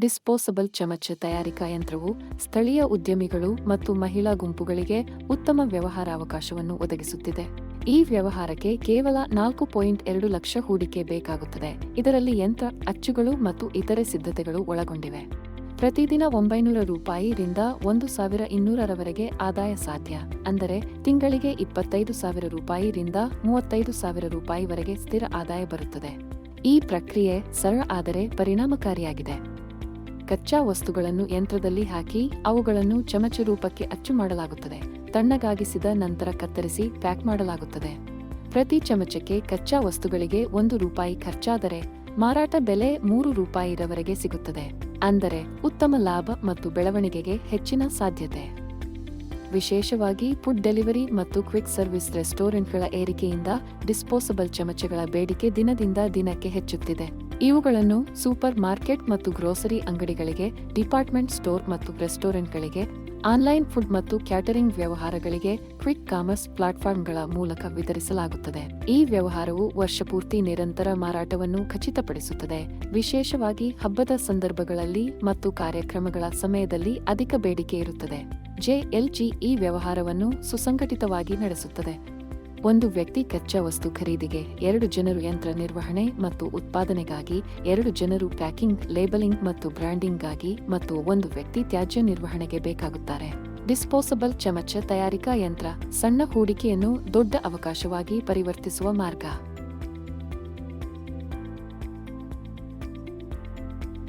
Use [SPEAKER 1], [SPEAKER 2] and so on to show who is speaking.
[SPEAKER 1] Disposable ಚಮಚ ತಯಾರಿಕಾ ಯಂತ್ರವು ಸ್ಥಳೀಯ ಉದ್ಯಮಿಗಳು ಮತ್ತು ಮಹಿಳಾ ಗುಂಪುಗಳಿಗೆ ಉತ್ತಮ ವ್ಯವಹಾರಾವಕಾಶವನ್ನು ಒದಗಿಸುತ್ತಿದೆ. ಈ ವ್ಯವಹಾರಕ್ಕೆ ಕೇವಲ ನಾಲ್ಕು ಪಾಯಿಂಟ್ ಎರಡು ಲಕ್ಷ ಹೂಡಿಕೆ ಬೇಕಾಗುತ್ತದೆ. ಇದರಲ್ಲಿ ಯಂತ್ರ, ಅಚ್ಚುಗಳು ಮತ್ತು ಇತರೆ ಸಿದ್ಧತೆಗಳು ಒಳಗೊಂಡಿವೆ. ಪ್ರತಿದಿನ ಒಂಬೈನೂರ ರೂಪಾಯಿ ರಿಂದ ಒಂದು ಸಾವಿರ ಇನ್ನೂರರವರೆಗೆ ಆದಾಯ ಸಾಧ್ಯ. ಅಂದರೆ ತಿಂಗಳಿಗೆ ಇಪ್ಪತ್ತೈದು ಸಾವಿರ ರೂಪಾಯಿ ರಿಂದ ಮೂವತ್ತೈದು ಸಾವಿರ ರೂಪಾಯಿವರೆಗೆ ಸ್ಥಿರ ಆದಾಯ ಬರುತ್ತದೆ. ಈ ಪ್ರಕ್ರಿಯೆ ಸರಳ ಆದರೆ ಪರಿಣಾಮಕಾರಿಯಾಗಿದೆ. ಕಚ್ಚಾ ವಸ್ತುಗಳನ್ನು ಯಂತ್ರದಲ್ಲಿ ಹಾಕಿ ಅವುಗಳನ್ನು ಚಮಚ ರೂಪಕ್ಕೆ ಅಚ್ಚು ಮಾಡಲಾಗುತ್ತದೆ. ತಣ್ಣಗಾಗಿಸಿದ ನಂತರ ಕತ್ತರಿಸಿ ಪ್ಯಾಕ್ ಮಾಡಲಾಗುತ್ತದೆ. ಪ್ರತಿ ಚಮಚಕ್ಕೆ ಕಚ್ಚಾ ವಸ್ತುಗಳಿಗೆ ಒಂದು ರೂಪಾಯಿ ಖರ್ಚಾದರೆ ಮಾರಾಟ ಬೆಲೆ ಮೂರು ರೂಪಾಯಿರವರೆಗೆ ಸಿಗುತ್ತದೆ. ಅಂದರೆ ಉತ್ತಮ ಲಾಭ ಮತ್ತು ಬೆಳವಣಿಗೆಗೆ ಹೆಚ್ಚಿನ ಸಾಧ್ಯತೆ. ವಿಶೇಷವಾಗಿ ಫುಡ್ ಡೆಲಿವರಿ ಮತ್ತು ಕ್ವಿಕ್ ಸರ್ವಿಸ್ ರೆಸ್ಟೋರೆಂಟ್ಗಳ ಏರಿಕೆಯಿಂದ ಡಿಸ್ಪೋಸಬಲ್ ಚಮಚಗಳ ಬೇಡಿಕೆ ದಿನದಿಂದ ದಿನಕ್ಕೆ ಹೆಚ್ಚುತ್ತಿದೆ. ಇವುಗಳನ್ನು ಸೂಪರ್ ಮಾರ್ಕೆಟ್ ಮತ್ತು ಗ್ರೋಸರಿ ಅಂಗಡಿಗಳಿಗೆ, ಡಿಪಾರ್ಟ್ಮೆಂಟ್ ಸ್ಟೋರ್ ಮತ್ತು ರೆಸ್ಟೋರೆಂಟ್ಗಳಿಗೆ, ಆನ್ಲೈನ್ ಫುಡ್ ಮತ್ತು ಕ್ಯಾಟರಿಂಗ್ ವ್ಯವಹಾರಗಳಿಗೆ, ಕ್ವಿಕ್ ಕಾಮರ್ಸ್ ಪ್ಲಾಟ್ಫಾರ್ಮ್ಗಳ ಮೂಲಕ ವಿತರಿಸಲಾಗುತ್ತದೆ. ಈ ವ್ಯವಹಾರವು ವರ್ಷಪೂರ್ತಿ ನಿರಂತರ ಮಾರಾಟವನ್ನು ಖಚಿತಪಡಿಸುತ್ತದೆ. ವಿಶೇಷವಾಗಿ ಹಬ್ಬದ ಸಂದರ್ಭಗಳಲ್ಲಿ ಮತ್ತು ಕಾರ್ಯಕ್ರಮಗಳ ಸಮಯದಲ್ಲಿ ಅಧಿಕ ಬೇಡಿಕೆ ಇರುತ್ತದೆ. ಜೆಎಲ್ಜಿ ಈ ವ್ಯವಹಾರವನ್ನು ಸುಸಂಘಟಿತವಾಗಿ ನಡೆಸುತ್ತದೆ. ಒಂದು ವ್ಯಕ್ತಿ ಕಚ್ಚಾ ವಸ್ತು ಖರೀದಿಗೆ ಎರಡು ಜನರು ಯಂತ್ರ ನಿರ್ವಹಣೆ ಮತ್ತು ಉತ್ಪಾದನೆಗಾಗಿ, ಎರಡು ಜನರು ಪ್ಯಾಕಿಂಗ್, ಲೇಬಲಿಂಗ್ ಮತ್ತು ಬ್ರ್ಯಾಂಡಿಂಗ್ಗಾಗಿ ಮತ್ತು ಒಂದು ವ್ಯಕ್ತಿ ತ್ಯಾಜ್ಯ ನಿರ್ವಹಣೆಗೆ ಬೇಕಾಗುತ್ತಾರೆ. ಡಿಸ್ಪೋಸಬಲ್ ಚಮಚ ತಯಾರಿಕಾ ಯಂತ್ರ ಸಣ್ಣ ಹೂಡಿಕೆಯನ್ನು ದೊಡ್ಡ ಅವಕಾಶವಾಗಿ ಪರಿವರ್ತಿಸುವ ಮಾರ್ಗ.